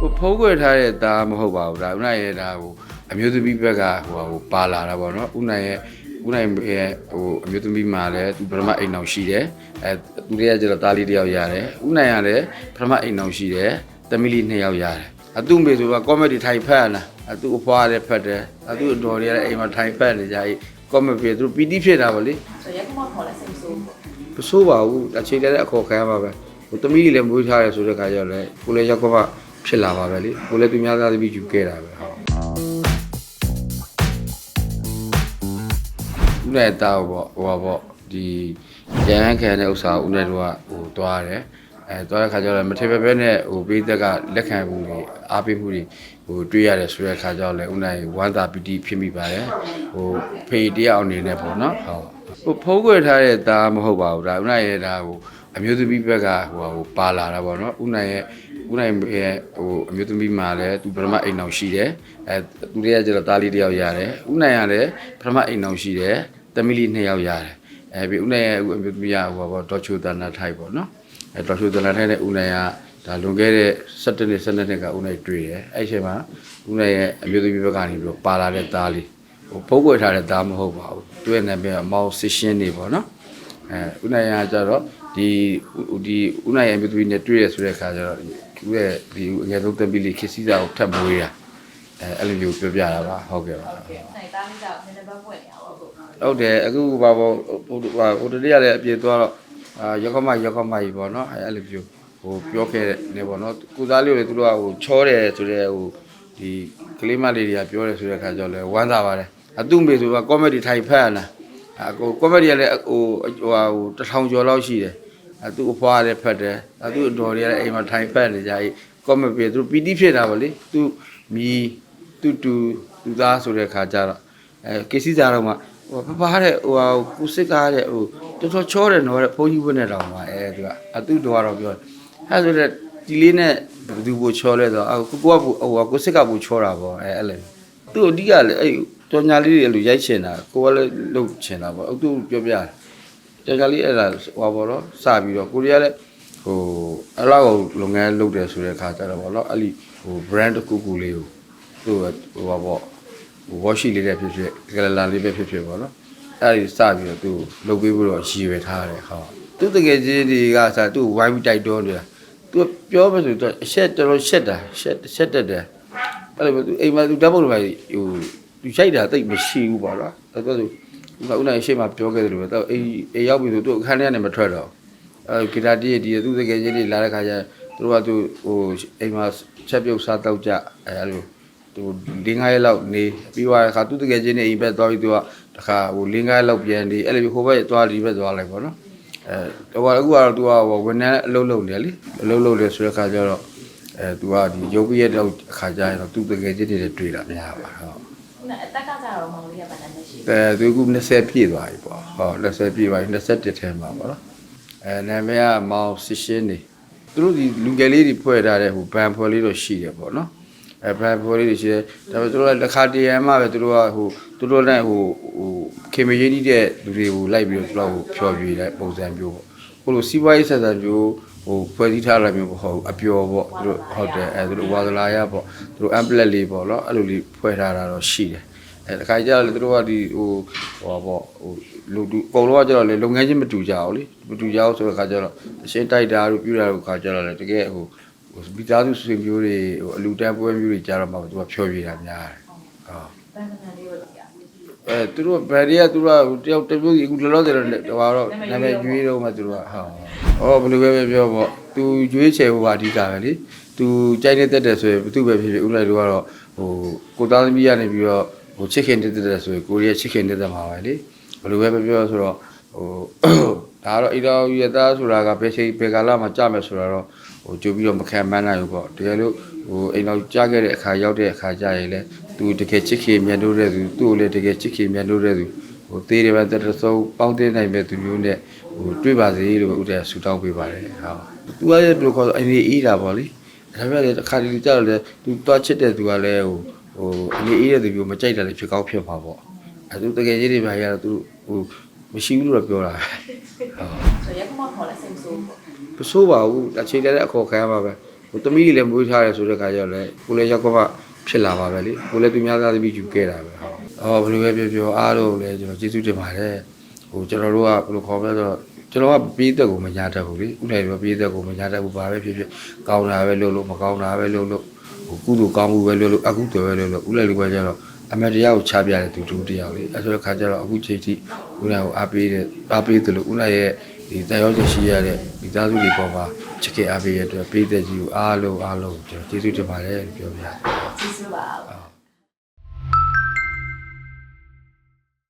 ဟိုဖုံးကွယ်ထားတဲ့သားမဟုတ်ပါဘူးဒါဥနိုင်ရဲ့ဒါဟိုအမျိုးသမီးဘက်ကဟိုဟိုပါလာတာပေါ့နော်ဥနိုင်ရဲ့ဥနိုင်ရဲ့ဟိုအမျိုးသမီးမှာလည်းသူပထမအိမ်အောင်ရှိတယ်အဲသူတွေကကျတော့သားလေးတစ်ယောက်ရတယ်ဥနိုင်ကလည်းပထမအိမ်အောင်ရှိတယ်သမီးလေးနှစ်ယောက်ရတယ်အသူ့မေဆိုကကောမဒီထိုင်ဖက်လာအသူ့အဖွားလည်းဖက်တယ်အသူ့အတော်တွေကလည်းအိမ်မှာထိုင်ဖက်နေကြ ấy ကောမပြေသူပီတိဖြစ်တာဗောလေဆိုရက်ကွန်ခေါ်လဲစိတ်ဆိုးပေါ့မဆိုးပါဘူးအခြေတည်းလည်းအခေါ်ခံရပါပဲဟိုသမီးကြီးလည်းမွေးထားရဆိုတဲ့ခါကျတော့လေကိုလည်းရောက်တော့ ဖြစ်လာပါပဲလေကိုလည်းသူများသားသမီးယူခဲ့တာပဲဟုတ်ဦးနဲ့တာပေါ့ဟိုပါပေါ့ဒီရန်ခံတဲ့ဥစ္စာဦးနဲ့တို့ကဟိုသွားတယ်အဲသွားတဲ့ခါကျတော့မထေပဲပဲနဲ့ဟိုပေးသက်ကလက်ခံမှုတွေအားပေးမှုတွေဟိုတွေ့ရတယ်ဆိုတဲ့ခါကျတော့လေဦးနိုင်ဝမ်းသာပီတိဖြစ်မိပါတယ်ဟိုဖေးတရားအနေနဲ့ပေါ့နော်ဟုတ်ဟိုဖုံးကွယ်ထားတဲ့သားမဟုတ်ပါဘူးဒါဥနိုင်ရဲ့ဒါဟို အမျိုးသမီးဘက်ကဟိုဟိုပါလာတာပေါ့နော်ဥနိုင်ရဲ့ဥနိုင်ရဲ့ဟိုအမျိုးသမီးမှာလည်းသူပထမအိမ်အောင်ရှိတယ်အဲသူတွေကကျတော့သားလေးတစ်ယောက်ရတယ်ဥနိုင်ကလည်းပထမအိမ်အောင်ရှိတယ်သမီးလေးနှစ်ယောက်ရတယ်အဲပြီးဥနိုင်ရဲ့အခုအမျိုးသမီးကဟိုပေါ့ဒေါ်ချိုတနာထိုက်ပေါ့နော်အဲဒေါ်ချိုတနာထိုက်နဲ့ဥနိုင်ကဒါလွန်ခဲ့တဲ့17နှစ်12နှစ်ကဥနိုင်တွေ့တယ်အဲ့ဒီအချိန်မှာဥနိုင်ရဲ့အမျိုးသမီးဘက်ကနေပြီးတော့ပါလာတဲ့သားလေးဟိုဖုတ်ကွယ်ထားတဲ့သားမဟုတ်ပါဘူးသူရဲ့နာမည်ကမောင်စစ်ရှင်းနေပေါ့နော်အဲဦးနိုင်ရကြတော့ ဒီဒီဦးနိုင်ရမျိုးသမီးနဲ့တွေ့ရဆိုတဲ့ခါကျတော့သူရဲ့ဒီအငယ်ဆုံးတက်ပြီးလေးခစ်စီစာကိုထပ်မွေးတာအဲအဲ့လိုမျိုးပြောပြတာပါဟုတ်ကဲ့ပါနိုင်သားလေးကြောင့်နည်းနည်းပဲပွင့်နေအောင်ပေါ့ဟုတ်တယ်အခုဘာပေါ့ဟိုဟိုတည်းရလည်းအပြေသွားတော့အာရောက်ကမရောက်ကမကြီးပေါ့နော်အဲအဲ့လိုမျိုးဟိုပြောခဲ့တဲ့နေပေါ့နော်ကုသားလေးကိုလည်းသူတို့ကဟိုချောတယ်ဆိုတဲ့ဟိုဒီကလေးမလေးတွေကပြောတယ်ဆိုတဲ့ခါကျတော့လေဝမ်းသာပါတယ်အတုမေဆိုကကောမဒီထိုင်ဖက်လာအကိုကောမဒီကလည်းဟိုဟိုဟိုတထောင်ကျော်လောက်ရှိတယ် အသူ့အဖွားလည်းဖက်တယ်အသူ့အတော်တွေကလည်းအိမ်မှာထိုင်ဖက်နေကြ ấy ကောမပြေသူပီတိဖြစ်တာပါလေသူမီသူတူသူသားဆိုတဲ့ခါကျတော့အဲကေစီစာတော့မှဟိုဖဖားတဲ့ဟိုဟာကုစစ်ကားတဲ့ဟိုတော်တော်ချောတယ်နော်တဲ့ဘုန်းကြီးဘုန်းနဲ့တောင်ပါအဲသူကအတူတော်ကတော့ပြောအဲဆိုတဲ့ဒီလေးနဲ့ဘယ်သူကိုချောလဲဆိုတော့ကိုကိုကဟိုကုစစ်ကဘူးချောတာပေါ့အဲအဲ့လေသူအဓိကလည်းအဲ့တော်ညာလေးတွေအဲ့လိုရိုက်ချင်တာကိုကလည်းလှုပ်ချင်တာပေါ့အတူပြောပြတယ် တော်ညာလေးအဲ့ဒါဟိုပါတော့စပြီးတော့ကိုရီးယားလည်းဟိုအဲ့လောက်လုပ်ငန်းလုပ်တယ်ဆိုတဲ့ခါကျတော့ဗောနော်အဲ့ဒီဟို brand တစ်ခုခုလေးကိုသူ့ဟိုပါပေါ့ဝါရှိလေးတဲ့ဖြစ်ဖြစ်ကလလာလေးပဲဖြစ်ဖြစ်ပေါ့နော်အဲ့ဒီစပြီးတော့သူ့လုတ်ပေးဖို့တော့ရည်ရွယ်ထားတယ်ဟုတ်သူတကယ်ချင်းတွေကစသူ့ဝိုင်းပြီးတိုက်တွန်းနေတာသူပြောမှဆိုတော့အချက်တော်တော်ရှက်တာရှက်ရှက်တတ်တယ်အဲ့လိုသူအိမ်မှာသူဓာတ်ပုံတွေဟိုသူရှိုက်တာတိတ်မရှိဘူးပေါ့နော်အဲ့တော့ သူဦးနိုင်ရှေ့မှာပြောခဲ့တယ်လို့ပဲတော့အိမ်အိမ်ရောက်ပြီဆိုသူအခန်းထဲကနေမထွက်တော့အဲဂီတာတီးဒီသူတကယ်ချင်းတွေလာတဲ့ခါကျသူတို့ကသူဟိုအိမ်မှာချက်ပြုတ်စားတော့ကြအဲအဲ့လိုသူ၄၅ရက်လောက်နေပြီးသွားတဲ့အခါသူတကယ်ချင်းနေအိမ်ဘက်သွားပြီးသူကတခါဟို၄၅ရက်လောက်ပြန်နေအဲ့လိုဟိုဘက်သွားဒီဘက်သွားလိုက်ပေါ့နော်အဲတော့အခုကတော့သူကဝန်ထမ်းအလုပ်လုပ်နေလေအလုပ်လုပ်နေဆိုတဲ့အခါကျတော့အဲသူကဒီရုပ်ပြည့်တော့အခါကျရင်တော့သူတကယ်ချင်းတွေတွေ့တာများပါဟုတ် နဲ့အသက်ကကြတော့မောင်လေးကဗန်းနေရှိအဲသူက20ပြည့်သွားပြီပေါ့ဟော20ပြည့်သွားပြီ21ထဲမှာပေါ့နော်အဲနာမည်ကမောင်စစ်ရှင်းနေသူတို့ဒီလူငယ်လေးတွေဖွဲ့ထားတဲ့ဟိုဘန်ဖွဲ့လေးတော့ရှိတယ်ပေါ့နော်အဲဘယ်ပေါ်လေးတွေရှိတယ်ဒါပေမဲ့သူတို့ကလက်ခါတရံမှပဲသူတို့ကဟိုသူတို့နဲ့ဟိုဟိုခေမရင်းနေတဲ့လူတွေကိုလိုက်ပြီးတော့သူတို့ကိုဖျော်ပြတဲ့ပုံစံမျိုးပေါ့ဟိုလိုစီးပွားရေးဆက်ဆံမျိုး ဟိုဖွဲ့စည်းထားတာမျိုးပေါ့ဟုတ်အပျော်ပေါ့သူတို့ဟုတ်တယ်အဲသူတို့ဝါသလာရပေါ့သူတို့ amplet လေးပေါ့နော်အဲ့လိုလေးဖွဲ့ထားတာတော့ရှိတယ်အဲတခါကျတော့လေသူတို့ကဒီဟိုဟိုပေါ့ဟိုလူတူအကုန်လုံးကကျတော့လေလုပ်ငန်းချင်းမတူကြဘူးလေမတူကြဘူးဆိုတော့ခါကျတော့အရှင်းတိုက်တာတို့ပြူတာတို့ခါကျတော့လေတကယ်ဟိုဟိုမိသားစုဆွေမျိုးတွေဟိုအလူတန်းပွဲမျိုးတွေကြားတော့မှသူကဖြောပြတာများတယ်။ဟုတ်ဗန်းနေလေးကိုကြာ။ အဲသူတို့ဗယ်ရီကသူတို့ကတယောက်တစ်မျိုးကြီးအခုလောလောဆယ်တော့ဟိုတော့နာမည်ကျွေးတော့မှသူတို့ကဟာ။အော်ဘယ်လိုပဲပြောပေါ့။ तू ကျွေးချယ်ဟိုပါအဓိကပဲလေ။ तू ကြိုက်နေတတ်တယ်ဆိုရင်ဘသူပဲဖြစ်ဖြစ်ဥလိုက်တို့ကတော့ဟိုကိုသားသမီးရနေပြီးတော့ဟိုချစ်ခင်တက်တယ်ဆိုရင်ကိုရီးယားချစ်ခင်တက်တယ်မှာပဲလေ။ဘယ်လိုပဲပြောဆိုတော့ဟိုဒါကတော့အိတော်ရသားဆိုတာကဘယ်ချိန်ဘယ်ကာလမှာကြာမယ်ဆိုတာတော့ဟိုကြိုပြီးတော့မခံမနိုင်ဘူးပေါ့တကယ်လို့ဟိုအိမ်တော်ကြားခဲ့တဲ့အခါရောက်တဲ့အခါကျရင်လည်း သူတကယ်ချစ်ခင်မြန်လို့တဲ့သူသူ့ကိုလည်းတကယ်ချစ်ခင်မြန်လို့တဲ့သူဟိုသေးတယ်ပဲတစုံပေါင်းတင်နိုင်မဲ့သူမျိုးနဲ့ဟိုတွေ့ပါစေလို့ဥတဲ့ဆူတောင်းပေးပါတယ်ဟုတ်သူကလည်းဘယ်လိုခေါ်ဆိုအနေအေးတာပေါ့လေဒါပေမဲ့လည်းတစ်ခါတလေကြာတော့လေသူတွားချစ်တဲ့သူကလည်းဟိုဟိုအနေအေးတဲ့သူမျိုးမကြိုက်တာလည်းဖြစ်ကောင်းဖြစ်မှာပေါ့အဲသူတကယ်ကြီးတွေပါရတော့သူဟိုမရှိဘူးလို့တော့ပြောတာပဲဟုတ်ဆိုရက်ကွန်ခေါ်လဲစိတ်ဆိုးပေါ့မဆိုးပါဘူးအခြေတည်းလည်းအခေါ်ခံရပါပဲဟိုသမီးကြီးလည်းမွေးထားရဲဆိုတဲ့ခါကျတော့လေကိုလည်းရောက်ကမှ ဖြစ်လာပါပဲလေကိုလည်းသူများသားသမီးယူခဲ့တာပဲဟုတ်အော်ဘယ်လိုပဲပြောပြောအားလုံးလည်းကျွန်တော်ကျေးဇူးတင်ပါတယ်ဟိုကျွန်တော်တို့ကဘယ်လိုခေါ်မလဲဆိုတော့ကျွန်တော်ကပေးသက်ကိုမညာတတ်ဘူးလေဥနိုင်ပြောပေးသက်ကိုမညာတတ်ဘူးဘာပဲဖြစ်ဖြစ်ကောင်းတာပဲလုပ်လို့မကောင်းတာပဲလုပ်လို့ဟိုကုသိုလ်ကောင်းမှုပဲလုပ်လို့အကုသိုလ်ပဲလုပ်လို့ဥလိုက်လိုပဲကျတော့အမတ်တရားကိုချပြတဲ့သူတူတယောက်လေအဲဆိုတဲ့ခါကျတော့အခုချိန်ထိဥနိုင်ကိုအားပေးတဲ့အားပေးတယ်လို့ဥနိုင်ရဲ့ဒီတန်ရောချက်ရှိရတဲ့မိသားစုတွေပေါ်မှာချစ်ခင်အားပေးရတဲ့အတွက်ပေးသက်ကြီးကိုအားလုံးအားလုံးကျွန်တော်ကျေးဇူးတင်ပါတယ်လို့ပြောပြ boxes are.